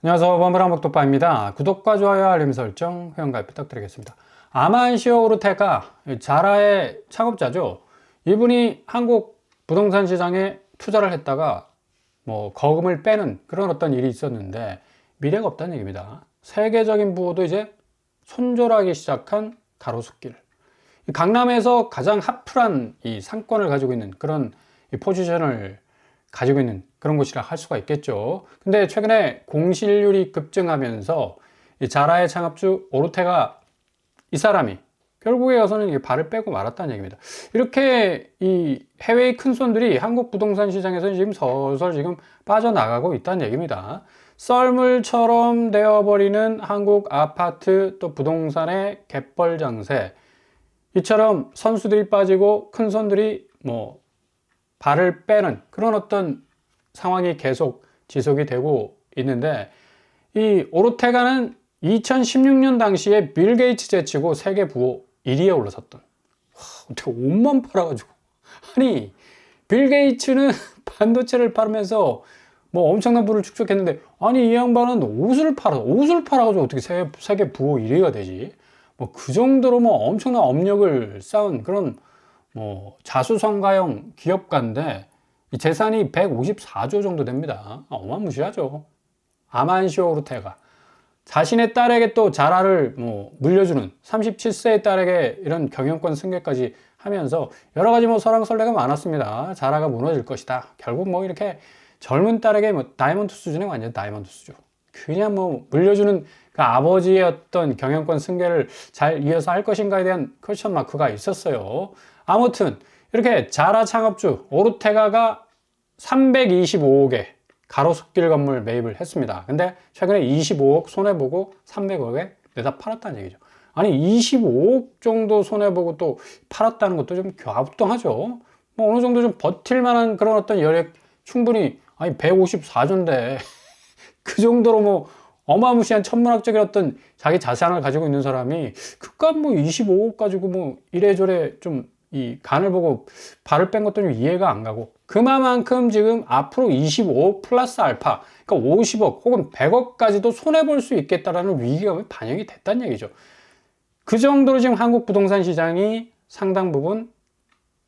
안녕하세요. 범블한복독바입니다. 구독과 좋아요, 알림 설정, 회원가입 부탁드리겠습니다. 아만시오 오르테가 자라의 창업자죠. 이분이 한국 부동산 시장에 투자를 했다가 뭐 거금을 빼는 그런 어떤 일이 있었는데 미래가 없다는 얘기입니다. 세계적인 부호도 이제 손절하기 시작한 가로수길. 이 강남에서 가장 핫플한 이 상권을 가지고 있는 그런 이 포지션을 가지고 있는 그런 곳이라 할 수가 있겠죠. 근데 최근에 공실률이 급증하면서 이 자라의 창업주 오르테가 이 사람이 결국에 가서는 발을 빼고 말았다는 얘기입니다. 이렇게 이 해외의 큰 손들이 한국 부동산 시장에서 지금 서서히 지금 빠져나가고 있다는 얘기입니다. 썰물처럼 되어버리는 한국 아파트 또 부동산의 갯벌 장세. 이처럼 선수들이 빠지고 큰 손들이 뭐 발을 빼는 그런 어떤 상황이 계속 지속이 되고 있는데 이 오르테가는 2016년 당시에 빌 게이츠 제치고 세계 부호 1위에 올라섰던. 와, 어떻게 옷만 팔아가지고. 아니 빌 게이츠는 반도체를 팔면서 뭐 엄청난 부를 축적했는데 아니 이 양반은 옷을 팔아 옷을 팔아가지고 어떻게 세계, 세계 부호 1위가 되지? 뭐 그 정도로 뭐 엄청난 업력을 쌓은 그런 뭐 자수성가형 기업가인데 이 재산이 154조 정도 됩니다. 아, 어마무시하죠. 아만시오 오르테가 자신의 딸에게 또 자라를 뭐 물려주는 37세의 딸에게 이런 경영권 승계까지 하면서 여러 가지 뭐 설왕설래가 많았습니다. 자라가 무너질 것이다. 결국 뭐 이렇게 젊은 딸에게 뭐 다이먼드 수준의 완전 다이먼드 수준. 그냥 뭐 물려주는 그 아버지의 어떤 경영권 승계를 잘 이어서 할 것인가에 대한 퀘션 마크가 있었어요. 아무튼 이렇게 자라 창업주 오르테가가 325억에 가로수길 건물 매입을 했습니다. 근데 최근에 25억 손해보고 300억에 내다 팔았다는 얘기죠. 아니 25억 정도 손해보고 또 팔았다는 것도 좀 갸우뚱하죠. 뭐 어느 정도 좀 버틸 만한 그런 어떤 여력 충분히 아니 154조인데 그 정도로 뭐 어마무시한 천문학적인 어떤 자기 자산을 가지고 있는 사람이 그깟 뭐 25억 가지고 뭐 이래저래 좀 이 간을 보고 발을 뺀 것도 좀 이해가 안 가고 그만큼 지금 앞으로 25억 플러스 알파 그러니까 50억 혹은 100억까지도 손해볼 수 있겠다라는 위기감이 반영이 됐다는 얘기죠. 그 정도로 지금 한국 부동산 시장이 상당 부분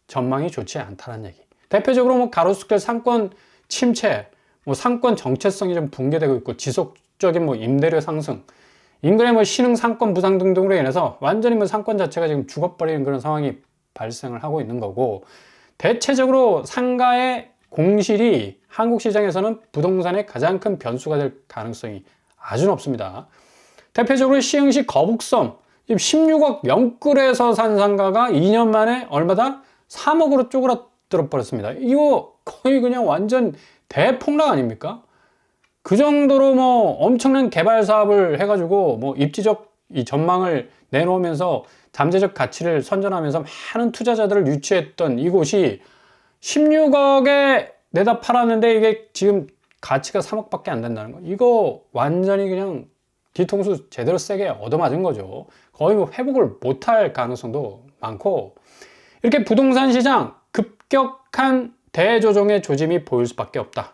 전망이 좋지 않다는 얘기. 대표적으로 뭐 가로수길 상권 침체, 뭐 상권 정체성이 좀 붕괴되고 있고 지속적인 뭐 임대료 상승, 인근의 뭐 신흥 상권 부상 등등으로 인해서 완전히 뭐 상권 자체가 지금 죽어버리는 그런 상황이 발생을 하고 있는 거고 대체적으로 상가의 공실이 한국 시장에서는 부동산의 가장 큰 변수가 될 가능성이 아주 높습니다. 대표적으로 시흥시 거북섬 지금 16억 영끌에서 산 상가가 2년 만에 얼마다 3억으로 쪼그라들어 버렸습니다. 이거 거의 그냥 완전 대폭락 아닙니까? 그 정도로 뭐 엄청난 개발 사업을 해가지고 뭐 입지적 이 전망을 내놓으면서 잠재적 가치를 선전하면서 많은 투자자들을 유치했던 이곳이 16억에 내다 팔았는데 이게 지금 가치가 3억밖에 안 된다는 거. 이거 완전히 그냥 뒤통수 제대로 세게 얻어맞은 거죠. 거의 뭐 회복을 못할 가능성도 많고 이렇게 부동산 시장 급격한 대조정의 조짐이 보일 수밖에 없다.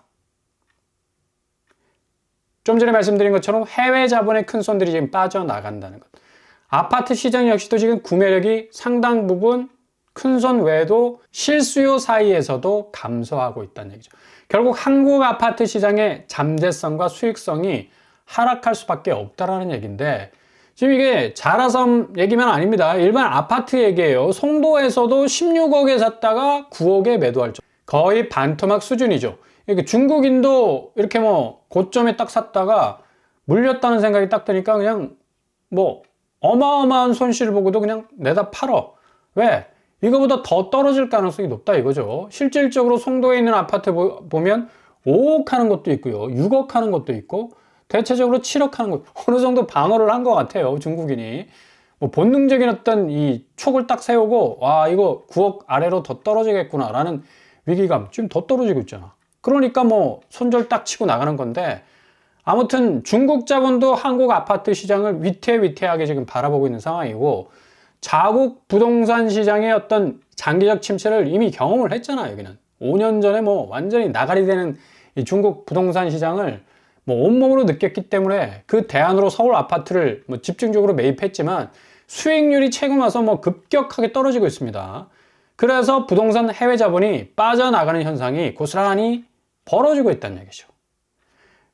좀 전에 말씀드린 것처럼 해외 자본의 큰 손들이 지금 빠져나간다는 것. 아파트 시장 역시도 지금 구매력이 상당 부분 큰 손 외에도 실수요 사이에서도 감소하고 있다는 얘기죠. 결국 한국 아파트 시장의 잠재성과 수익성이 하락할 수밖에 없다라는 얘기인데 지금 이게 자라섬 얘기만 아닙니다. 일반 아파트 얘기예요. 송도에서도 16억에 샀다가 9억에 매도할 정 거의 반토막 수준이죠. 이렇게 중국인도 이렇게 뭐 고점에 딱 샀다가 물렸다는 생각이 딱 드니까 그냥 뭐 어마어마한 손실을 보고도 그냥 내다 팔어. 왜? 이거보다 더 떨어질 가능성이 높다 이거죠. 실질적으로 송도에 있는 아파트 보, 보면 5억 하는 것도 있고요. 6억 하는 것도 있고 대체적으로 7억 하는 것 어느 정도 방어를 한 것 같아요. 중국인이. 뭐 본능적인 어떤 이 촉을 딱 세우고 와 이거 9억 아래로 더 떨어지겠구나 라는 위기감 지금 더 떨어지고 있잖아. 그러니까 뭐 손절 딱 치고 나가는 건데 아무튼 중국 자본도 한국 아파트 시장을 위태위태하게 지금 바라보고 있는 상황이고 자국 부동산 시장의 어떤 장기적 침체를 이미 경험을 했잖아요, 여기는. 5년 전에 뭐 완전히 나가리 되는 이 중국 부동산 시장을 뭐 온몸으로 느꼈기 때문에 그 대안으로 서울 아파트를 뭐 집중적으로 매입했지만 수익률이 최근 와서 뭐 급격하게 떨어지고 있습니다. 그래서 부동산 해외 자본이 빠져나가는 현상이 고스란히 벌어지고 있다는 얘기죠.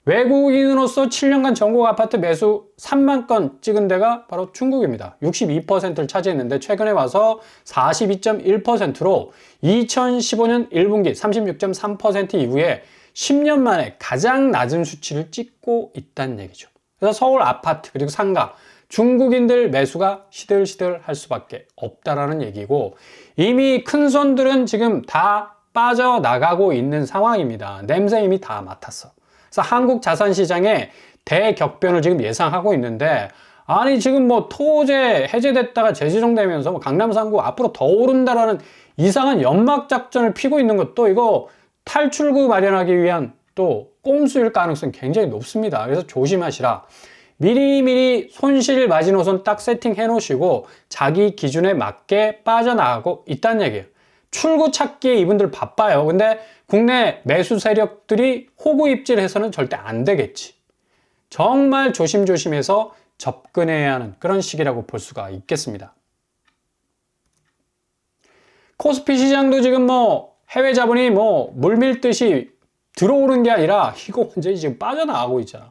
외국인으로서 7년간 전국 아파트 매수 3만 건 찍은 데가 바로 중국입니다. 62%를 차지했는데 최근에 와서 42.1%로 2015년 1분기 36.3% 이후에 10년 만에 가장 낮은 수치를 찍고 있다는 얘기죠. 그래서 서울 아파트 그리고 상가 중국인들 매수가 시들시들 할 수밖에 없다라는 얘기고 이미 큰 손들은 지금 다 빠져나가고 있는 상황입니다. 냄새 이미 다 맡았어. 그래서 한국 자산 시장에 대격변을 지금 예상하고 있는데 아니 지금 뭐 토제 해제됐다가 재지정되면서 뭐 강남 상구 앞으로 더 오른다라는 이상한 연막 작전을 피고 있는 것도 이거 탈출구 마련하기 위한 또 꼼수일 가능성이 굉장히 높습니다. 그래서 조심하시라. 미리미리 손실 마지노선 딱 세팅해 놓으시고 자기 기준에 맞게 빠져나가고 있다는 얘기예요. 출구 찾기에 이분들 바빠요. 근데 국내 매수 세력들이 호구 입질해서는 절대 안 되겠지. 정말 조심조심해서 접근해야 하는 그런 시기라고 볼 수가 있겠습니다. 코스피 시장도 지금 뭐 해외 자본이 뭐 물밀듯이 들어오는 게 아니라 이거 완전히 지금 빠져나가고 있잖아.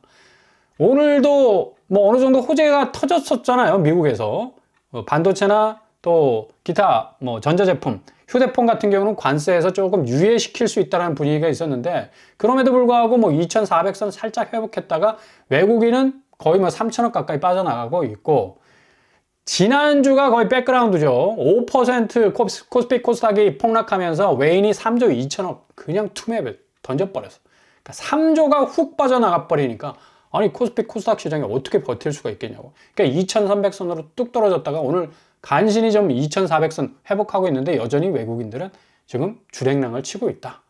오늘도 뭐 어느 정도 호재가 터졌었잖아요. 미국에서. 어, 반도체나 또 기타 뭐 전자제품, 휴대폰 같은 경우는 관세에서 조금 유예시킬 수 있다는 분위기가 있었는데 그럼에도 불구하고 뭐 2,400선 살짝 회복했다가 외국인은 거의 뭐 3천억 가까이 빠져나가고 있고 지난주가 거의 백그라운드죠. 5% 코스피 코스닥이 폭락하면서 외인이 3조 2천억 그냥 투맵에 던져버렸어. 그러니까 3조가 훅 빠져나가 버리니까 아니 코스피 코스닥 시장이 어떻게 버틸 수가 있겠냐고. 그러니까 2,300선으로 뚝 떨어졌다가 오늘 간신히 좀 2,400선 회복하고 있는데 여전히 외국인들은 지금 주랭랑을 치고 있다.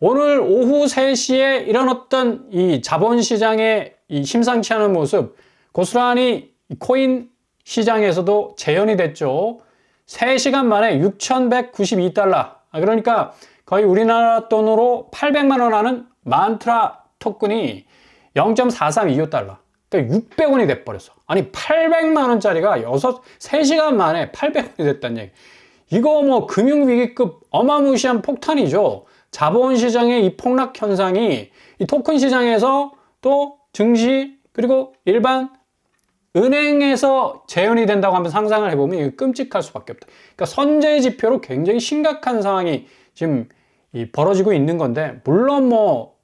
오늘 오후 3시에 이런 어떤 이 자본시장의 이 심상치 않은 모습 고스란히 코인 시장에서도 재현이 됐죠. 3시간 만에 6,192달러. 아, 그러니까 거의 우리나라 돈으로 800만 원 하는 만트라 토큰이 0.4325달러. 그러니까 600원이 돼버렸어. 아니, 800만 원짜리가 6, 3시간 만에 800원이 됐다는 얘기. 이거 뭐 금융위기급 어마무시한 폭탄이죠. 자본시장의 이 폭락 현상이 이 토큰 시장에서 또 증시 그리고 일반 은행에서 재현이 된다고 한번 상상을 해보면 이거 끔찍할 수밖에 없다. 그러니까 선제 지표로 굉장히 심각한 상황이 지금 벌어지고 있는 건데 물론 뭐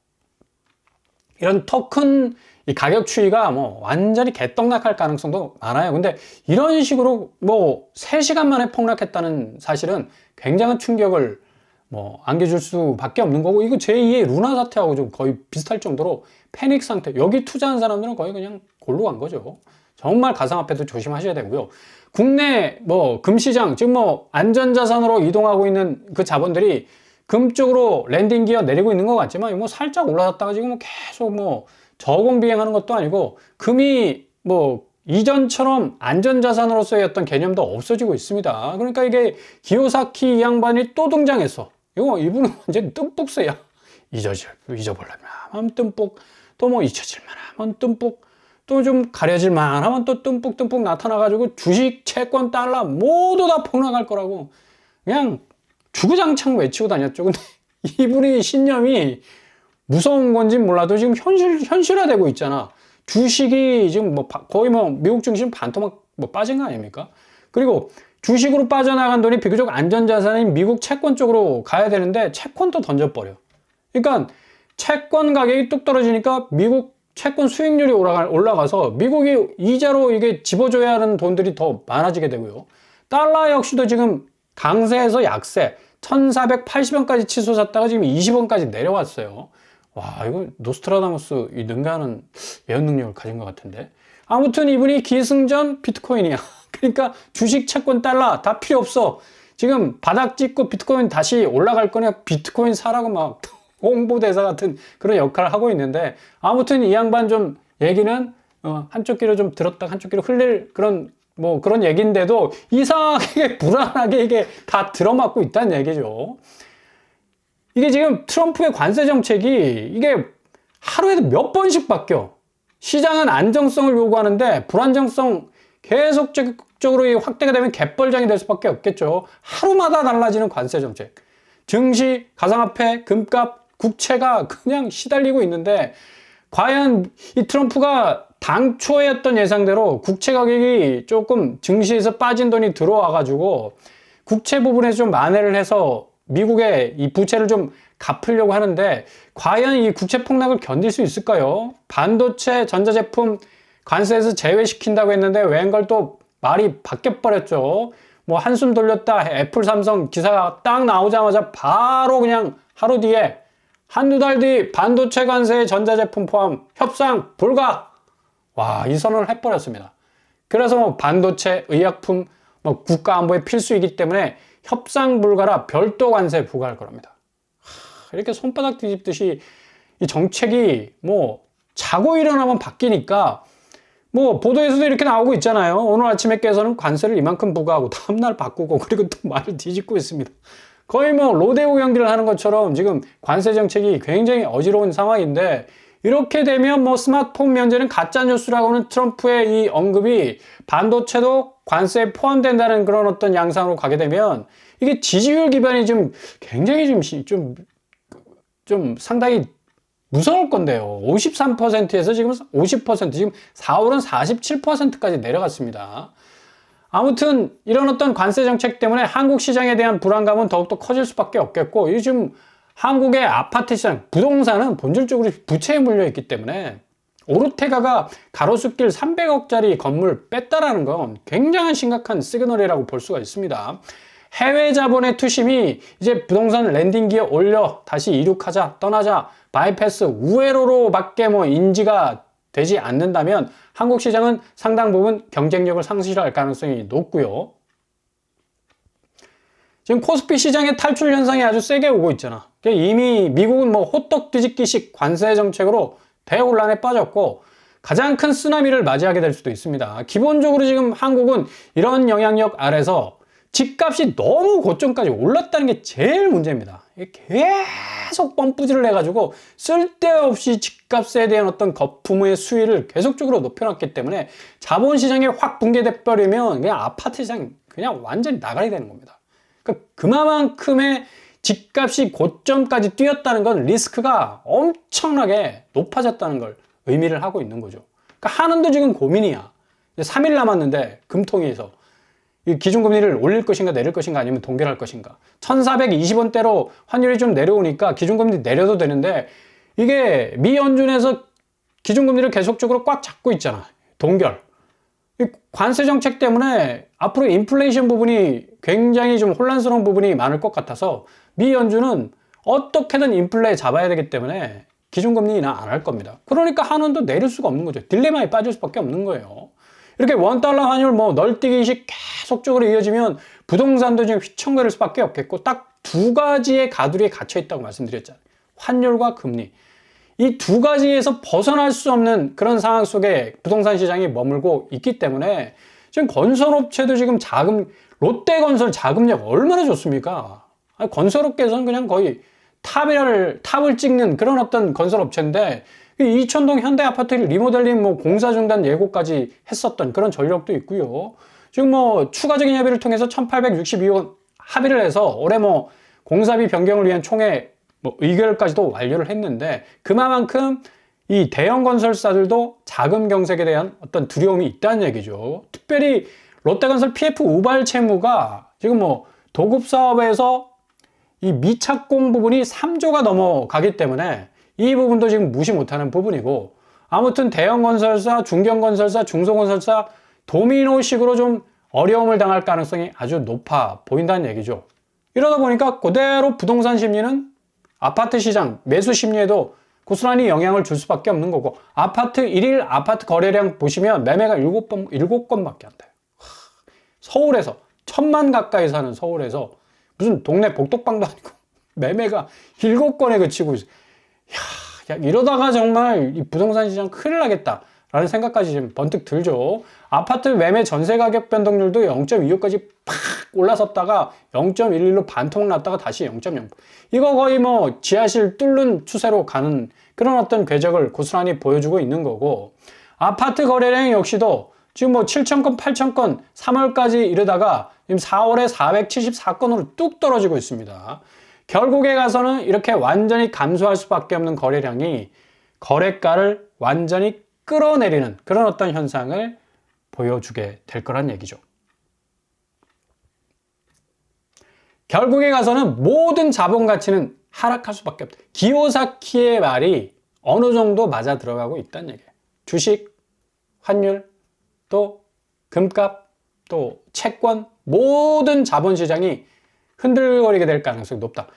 이런 토큰 이 가격 추이가 뭐 완전히 개떡락할 가능성도 많아요. 근데 이런 식으로 뭐 3시간 만에 폭락했다는 사실은 굉장한 충격을 뭐 안겨줄 수밖에 없는 거고 이거 제2의 루나 사태하고 좀 거의 비슷할 정도로 패닉 상태. 여기 투자한 사람들은 거의 그냥 골로 간 거죠. 정말 가상화폐도 조심하셔야 되고요. 국내 뭐 금시장 지금 뭐 안전자산으로 이동하고 있는 그 자본들이 금 쪽으로 랜딩 기어 내리고 있는 것 같지만 뭐 살짝 올라갔다가 지금 뭐 계속 뭐 저공 비행하는 것도 아니고 금이 뭐 이전처럼 안전자산으로서의 어떤 개념도 없어지고 있습니다. 그러니까 이게 기요사키 이 양반이 또 등장했어. 이거 이분은 완전 뜸뿍스야. 잊어질, 잊어버리면 하면 뜸뿍, 또 뭐 잊혀질만 하면 뜸뿍, 또 좀 가려질만 하면 또 뜸뿍뜸뿍 나타나가지고 주식, 채권, 달러 모두 다 폭락할 거라고 그냥 주구장창 외치고 다녔죠. 근데 이분이 신념이 무서운 건지 몰라도 지금 현실, 현실화되고 있잖아. 주식이 지금 뭐 거의 뭐 미국 증시 반토막 뭐 빠진 거 아닙니까? 그리고 주식으로 빠져나간 돈이 비교적 안전자산인 미국 채권 쪽으로 가야 되는데 채권도 던져버려. 그러니까 채권 가격이 뚝 떨어지니까 미국 채권 수익률이 올라가, 올라가서 미국이 이자로 이게 집어줘야 하는 돈들이 더 많아지게 되고요. 달러 역시도 지금 강세에서 약세 1480원까지 치솟았다가 지금 20원까지 내려왔어요. 와, 이거 노스트라다무스 이 능가하는 예언 능력을 가진 것 같은데. 아무튼 이분이 기승전 비트코인이야. 그러니까 주식, 채권, 달러 다 필요 없어. 지금 바닥 찍고 비트코인 다시 올라갈 거냐 비트코인 사라고 막 홍보대사 같은 그런 역할을 하고 있는데 아무튼 이 양반 좀 얘기는 어, 한쪽 귀로 좀 들었다 한쪽 귀로 흘릴 그런 뭐 그런 얘기인데도 이상하게 불안하게 이게 다 들어맞고 있다는 얘기죠. 이게 지금 트럼프의 관세 정책이 이게 하루에도 몇 번씩 바뀌어. 시장은 안정성을 요구하는데 불안정성 계속적으로 이 확대가 되면 갯벌장이 될 수밖에 없겠죠. 하루마다 달라지는 관세 정책. 증시, 가상화폐, 금값, 국채가 그냥 시달리고 있는데 과연 이 트럼프가 당초에 했던 예상대로 국채 가격이 조금 증시에서 빠진 돈이 들어와 가지고 국채 부분에서 좀 만회를 해서 미국의 이 부채를 좀 갚으려고 하는데 과연 이 국채 폭락을 견딜 수 있을까요? 반도체, 전자제품 관세에서 제외시킨다고 했는데 웬걸 또 말이 바뀌어 버렸죠. 뭐 한숨 돌렸다 애플 삼성 기사가 딱 나오자마자 바로 그냥 하루 뒤에 한두 달 뒤 반도체 관세 전자제품 포함 협상 불가 와 이 선언을 해버렸습니다. 그래서 뭐 반도체, 의약품, 뭐 국가 안보의 필수이기 때문에 협상 불가라 별도 관세 부과할 겁니다. 이렇게 손바닥 뒤집듯이 이 정책이 뭐 자고 일어나면 바뀌니까 뭐 보도에서도 이렇게 나오고 있잖아요. 오늘 아침에 깨서는 관세를 이만큼 부과하고 다음날 바꾸고 그리고 또 말을 뒤집고 있습니다. 거의 뭐 로데오 경기를 하는 것처럼 지금 관세 정책이 굉장히 어지러운 상황인데 이렇게 되면 뭐 스마트폰 면제는 가짜 뉴스라고 하는 트럼프의 이 언급이 반도체도 관세에 포함된다는 그런 어떤 양상으로 가게 되면 이게 지지율 기반이 좀 굉장히 좀, 좀, 좀 상당히 무서울 건데요. 53%에서 지금 50%, 지금 4월은 47%까지 내려갔습니다. 아무튼 이런 어떤 관세 정책 때문에 한국 시장에 대한 불안감은 더욱더 커질 수밖에 없겠고 요즘 한국의 아파트 시장, 부동산은 본질적으로 부채에 물려 있기 때문에 오르테가가 가로수길 300억짜리 건물 뺐다라는 건 굉장한 심각한 시그널이라고 볼 수가 있습니다. 해외 자본의 투심이 이제 부동산 랜딩기에 올려 다시 이륙하자, 떠나자, 바이패스, 우회로로 밖에 뭐 인지가 되지 않는다면 한국 시장은 상당 부분 경쟁력을 상실할 가능성이 높고요. 지금 코스피 시장의 탈출 현상이 아주 세게 오고 있잖아. 이미 미국은 뭐 호떡 뒤집기식 관세 정책으로 대혼란에 빠졌고 가장 큰 쓰나미를 맞이하게 될 수도 있습니다. 기본적으로 지금 한국은 이런 영향력 아래서 집값이 너무 고점까지 올랐다는 게 제일 문제입니다. 계속 펌프질을 해가지고 쓸데없이 집값에 대한 어떤 거품의 수위를 계속적으로 높여놨기 때문에 자본시장이 확 붕괴돼 버리면 그냥 아파트 시장 그냥 완전히 나가야 되는 겁니다. 그러니까 그만큼의 집값이 고점까지 뛰었다는 건 리스크가 엄청나게 높아졌다는 걸 의미를 하고 있는 거죠. 그러니까 한은도 지금 고민이야. 이제 3일 남았는데 금통위에서 이 기준금리를 올릴 것인가 내릴 것인가 아니면 동결할 것인가. 1420원대로 환율이 좀 내려오니까 기준금리 내려도 되는데 이게 미 연준에서 기준금리를 계속적으로 꽉 잡고 있잖아. 동결. 관세 정책 때문에 앞으로 인플레이션 부분이 굉장히 좀 혼란스러운 부분이 많을 것 같아서 미 연준은 어떻게든 인플레 잡아야 되기 때문에 기준금리 인하 안 할 겁니다. 그러니까 한원도 내릴 수가 없는 거죠. 딜레마에 빠질 수밖에 없는 거예요. 이렇게 원달러 환율 뭐 널뛰기식 계속적으로 이어지면 부동산도 지금 휘청거릴 수밖에 없겠고 딱 두 가지의 가두리에 갇혀 있다고 말씀드렸잖아요. 환율과 금리. 이 두 가지에서 벗어날 수 없는 그런 상황 속에 부동산 시장이 머물고 있기 때문에 지금 건설업체도 지금 자금, 롯데건설 자금력 얼마나 좋습니까? 아니, 건설업계에서는 그냥 거의 탑을, 탑을 찍는 그런 어떤 건설업체인데 이천동 현대아파트 리모델링 뭐 공사 중단 예고까지 했었던 그런 전력도 있고요. 지금 뭐 추가적인 협의를 통해서 1862원 합의를 해서 올해 뭐 공사비 변경을 위한 총회 뭐 의결까지도 완료를 했는데 그만큼 이 대형 건설사들도 자금 경색에 대한 어떤 두려움이 있다는 얘기죠. 특별히 롯데건설 PF 우발 채무가 지금 뭐 도급 사업에서 이 미착공 부분이 3조가 넘어가기 때문에 이 부분도 지금 무시 못하는 부분이고 아무튼 대형 건설사, 중견 건설사, 중소 건설사 도미노식으로 좀 어려움을 당할 가능성이 아주 높아 보인다는 얘기죠. 이러다 보니까 그대로 부동산 심리는 아파트 시장, 매수 심리에도 고스란히 영향을 줄 수밖에 없는 거고 아파트 일일 아파트 거래량 보시면 매매가 7건, 7건밖에 안 돼요. 서울에서 천만 가까이 사는 서울에서 무슨 동네 복덕방도 아니고 매매가 7건에 그치고 있어요. 야, 야, 이러다가 정말 이 부동산 시장 큰일 나겠다. 라는 생각까지 지금 번뜩 들죠. 아파트 매매 전세 가격 변동률도 0.25까지 팍 올라섰다가 0.11로 반토막 났다가 다시 0.0. 이거 거의 뭐 지하실 뚫는 추세로 가는 그런 어떤 궤적을 고스란히 보여주고 있는 거고 아파트 거래량 역시도 지금 뭐 7천 건, 8천 건 3월까지 이르다가 지금 4월에 474건으로 뚝 떨어지고 있습니다. 결국에 가서는 이렇게 완전히 감소할 수밖에 없는 거래량이 거래가를 완전히 끌어내리는 그런 어떤 현상을 보여주게 될 거란 얘기죠. 결국에 가서는 모든 자본 가치는 하락할 수밖에 없다. 기요사키의 말이 어느 정도 맞아 들어가고 있다는 얘기예요. 주식, 환율, 또 금값, 또 채권 모든 자본 시장이 흔들거리게 될 가능성이 높다.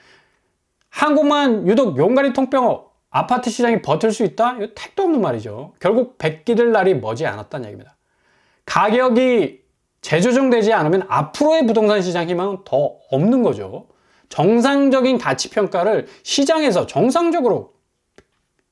한국만 유독 용가리 통병어 아파트 시장이 버틸 수 있다? 이거 택도 없는 말이죠. 결국 백기들 날이 머지 않았다는 얘기입니다. 가격이 재조정되지 않으면 앞으로의 부동산 시장 희망은 더 없는 거죠. 정상적인 가치 평가를 시장에서 정상적으로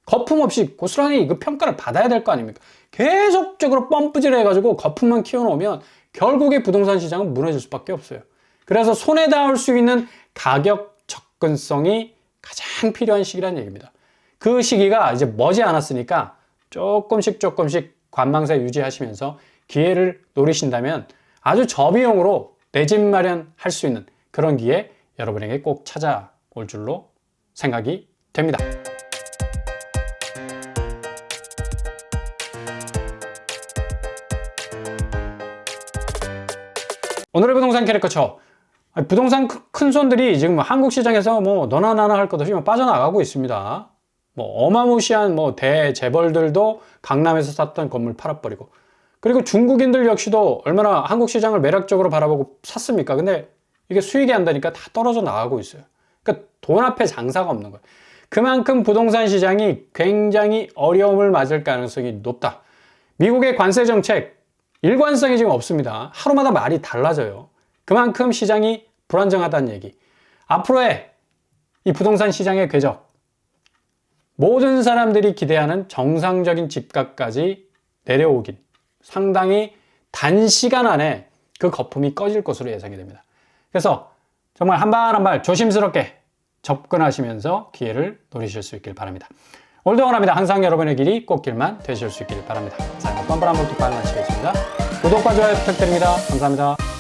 거품 없이 고스란히 그 평가를 받아야 될 거 아닙니까? 계속적으로 펌프질 해가지고 거품만 키워놓으면 결국에 부동산 시장은 무너질 수밖에 없어요. 그래서 손에 닿을 수 있는 가격 접근성이 가장 필요한 시기라는 얘기입니다. 그 시기가 이제 머지 않았으니까 조금씩 조금씩 관망세 유지하시면서 기회를 노리신다면 아주 저비용으로 내 집 마련할 수 있는 그런 기회 여러분에게 꼭 찾아올 줄로 생각이 됩니다. 오늘의 부동산 캐릭터처 아니, 부동산 크- 큰 손들이 지금 한국 시장에서 뭐 너나 나나 할 것 없이 뭐 빠져나가고 있습니다. 뭐 어마무시한 뭐 대재벌들도 강남에서 샀던 건물 팔아버리고 그리고 중국인들 역시도 얼마나 한국 시장을 매력적으로 바라보고 샀습니까? 근데 이게 수익이 안 되니까 다 떨어져 나가고 있어요. 그러니까 돈 앞에 장사가 없는 거예요. 그만큼 부동산 시장이 굉장히 어려움을 맞을 가능성이 높다. 미국의 관세 정책 일관성이 지금 없습니다. 하루마다 말이 달라져요. 그만큼 시장이 불안정하다는 얘기. 앞으로의 이 부동산 시장의 궤적, 모든 사람들이 기대하는 정상적인 집값까지 내려오긴 상당히 단시간 안에 그 거품이 꺼질 것으로 예상이 됩니다. 그래서 정말 한 발 한 발 조심스럽게 접근하시면서 기회를 노리실 수 있길 바랍니다. 오늘도 원합니다. 항상 여러분의 길이 꽃길만 되실 수 있길 바랍니다. 자, 뻔뻔한 모두 발마치겠습니다. 구독과 좋아요 부탁드립니다. 감사합니다.